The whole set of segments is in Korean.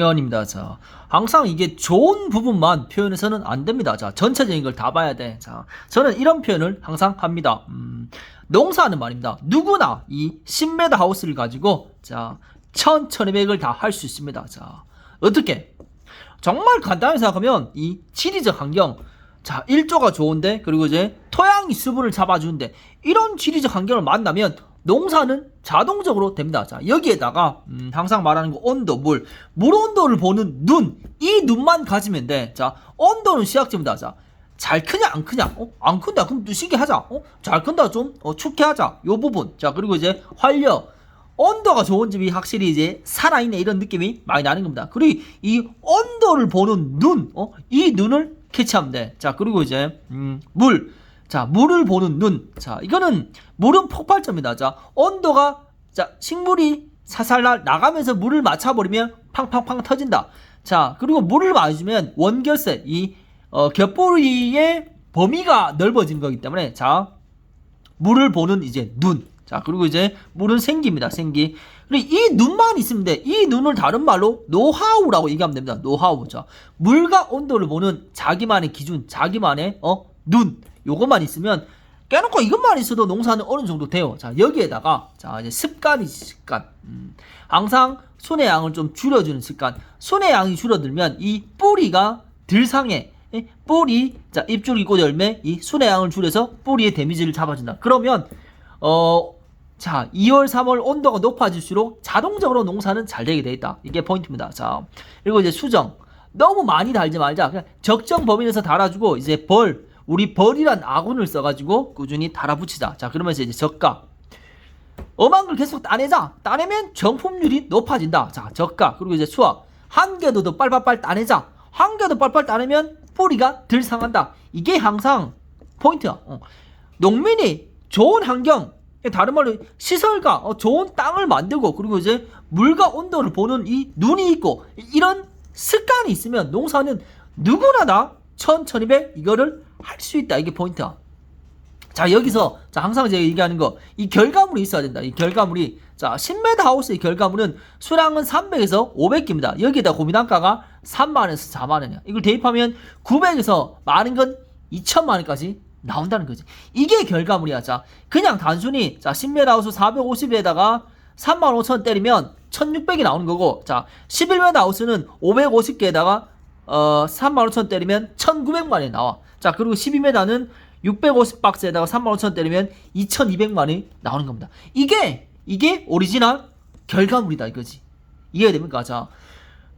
연입니다. 자, 항상 이게 좋은 부분만 표현해서는 안 됩니다. 자, 전체적인 걸 다 봐야 돼. 자, 저는 이런 표현을 항상 합니다. 음, 농사하는 말입니다. 누구나 이 10m 하우스를 가지고 자, 1000, 1200을 다 할 수 있습니다. 자, 어떻게? 정말 간단하게 생각하면 이 지리적 환경 자, 일조가 좋은데 그리고 이제 토양이 수분을 잡아주는데 이런 지리적 환경을 만나면 농사는 자동적으로 됩니다. 자, 여기에다가 음, 항상 말하는 거 온도, 물, 물 온도를 보는 눈, 이 눈만 가지면 돼. 자, 온도는 시작점이다. 자, 잘 크냐 안 크냐? 어? 안 큰다. 그럼 누시게 하자. 어? 잘 큰다. 좀 어, 춥게 하자. 요 부분. 자, 그리고 이제 활력. 온도가 좋은 집이 확실히 이제 살아있네 이런 느낌이 많이 나는 겁니다. 그리고 이 온도를 보는 눈, 어? 이 눈을 캐치하면 돼. 자, 그리고 이제 음, 물. 자, 물을 보는 눈. 자, 이거는 물은 폭발점이다. 자, 온도가 자, 식물이 사살날 나가면서 물을 맞춰버리면 팡팡팡 터진다. 자, 그리고 물을 맞으면 원결세, 이 어, 곁보리의 범위가 넓어지는 거기 때문에 자, 물을 보는 이제 눈. 자, 그리고 이제 물은 생기입니다. 생기. 그리고 이 눈만 있으면 돼. 이 눈을 다른 말로 노하우라고 얘기하면 됩니다. 노하우. 자, 물과 온도를 보는 자기만의 기준, 자기만의 어, 눈. 요것만 있으면 깨놓고 이것만 있어도 농사는 어느 정도 돼요. 자, 여기에다가 자, 이제 습관이지, 습관. 음, 항상 순의 양을 좀 줄여주는 습관. 순의 양이 줄어들면 이 뿌리가 덜 상해. 예? 뿌리, 자, 잎줄기 꽃 열매, 이 순의 양을 줄여서 뿌리의 데미지를 잡아준다. 그러면, 어, 자, 2월, 3월 온도가 높아질수록 자동적으로 농사는 잘 되게 돼 있다. 이게 포인트입니다. 자, 그리고 이제 수정. 너무 많이 달지 말자. 그냥 적정 범위 내에서 달아주고, 이제 벌, 우리 벌이란 아군을 써가지고 꾸준히 달아붙이자. 자, 그러면서 이제 저가. 엄한 걸 계속 따내자. 따내면 정품률이 높아진다. 자, 저가. 그리고 이제 수확. 한 개도 더 빨빨빨 따내자. 한 개도 빨빨 따내면 뿌리가 덜 상한다. 이게 항상 포인트야. 어. 농민이 좋은 환경, 다른 말로 시설과 어, 좋은 땅을 만들고 그리고 이제 물과 온도를 보는 이 눈이 있고 이런 습관이 있으면 농사는 누구나 다 천천히백 이거를 할 수 있다. 이게 포인트야. 자 여기서 자 항상 제가 얘기하는 거 이 결과물이 있어야 된다. 이 결과물이 자 10m 하우스의 결과물은 수량은 300에서 500개입니다. 여기에다 고민단가가 3만원에서 4만원이야. 이걸 대입하면 900에서 많은 건 2천만 원까지 나온다는 거지. 이게 결과물이야. 자 그냥 단순히 자 10m 하우스 450에다가 3만 5천 때리면 1600이 나오는 거고 자 11m 하우스는 550개에다가 어 3만 5천 때리면 1900만이 나와. 자 그리고 12m는 650박스에다가 3만 5천 때리면 2200만이 나오는 겁니다. 이게 이게 오리지널 결과물이다 이거지. 이해가 됩니까? 자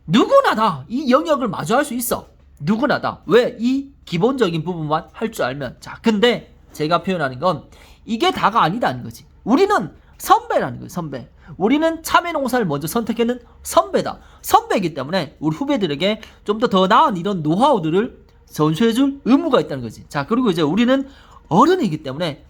누구나 다 이 영역을 마주할 수 있어. 누구나 다. 왜? 이 기본적인 부분만 할 줄 알면. 자, 근데 제가 표현하는 건 이게 다가 아니다는 거지. 우리는 선배라는 거예요, 선배. 우리는 참외 농사를 먼저 선택하는 선배다. 선배이기 때문에 우리 후배들에게 좀더더 나은 이런 노하우들을 전수해줄 의무가 있다는 거지. 자, 그리고 이제 우리는 어른이기 때문에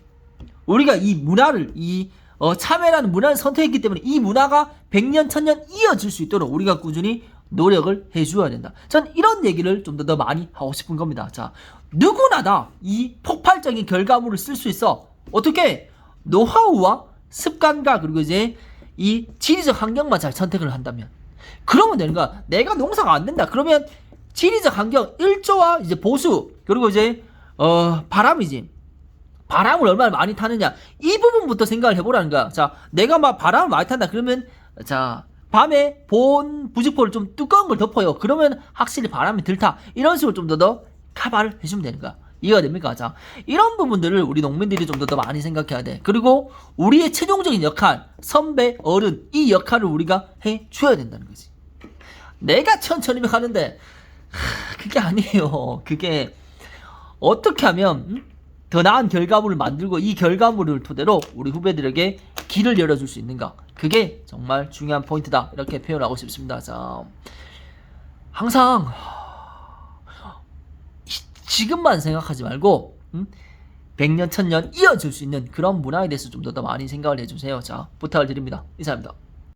우리가 이 문화를, 이 어, 참외라는 문화를 선택했기 때문에 이 문화가 100년, 1000년 이어질 수 있도록 우리가 꾸준히 노력을 해줘야 된다. 전 이런 얘기를 좀 더 더 많이 하고 싶은 겁니다. 자, 누구나 다 이 폭발적인 결과물을 쓸 수 있어. 어떻게? 노하우와 습관과 그리고 이제 이 지리적 환경만 잘 선택을 한다면. 그러면 되는 거야. 내가 농사가 안 된다. 그러면 지리적 환경, 일조와 이제 보수, 그리고 이제, 어, 바람이지. 바람을 얼마나 많이 타느냐. 이 부분부터 생각을 해보라는 거야. 자, 내가 막 바람을 많이 탄다. 그러면, 자, 밤에 본 부직포를 좀 두꺼운 걸 덮어요. 그러면 확실히 바람이 덜 타. 이런 식으로 좀 더 더 카바를 해주면 되는 거야. 이해가 됩니까? 자, 이런 부분들을 우리 농민들이 좀더더 많이 생각해야 돼. 그리고 우리의 최종적인 역할, 선배, 어른, 이 역할을 우리가 해 줘야 된다는 거지. 내가 천천히 하는데, 하, 그게 아니에요. 그게, 어떻게 하면, 음? 더 나은 결과물을 만들고 이 결과물을 토대로 우리 후배들에게 길을 열어줄 수 있는가. 그게 정말 중요한 포인트다. 이렇게 표현하고 싶습니다. 자, 항상, 지금만 생각하지 말고, 음? 100년, 1000년 이어질 수 있는 그런 문화에 대해서 좀 더 많이 생각을 해주세요. 자, 부탁을 드립니다. 이상입니다.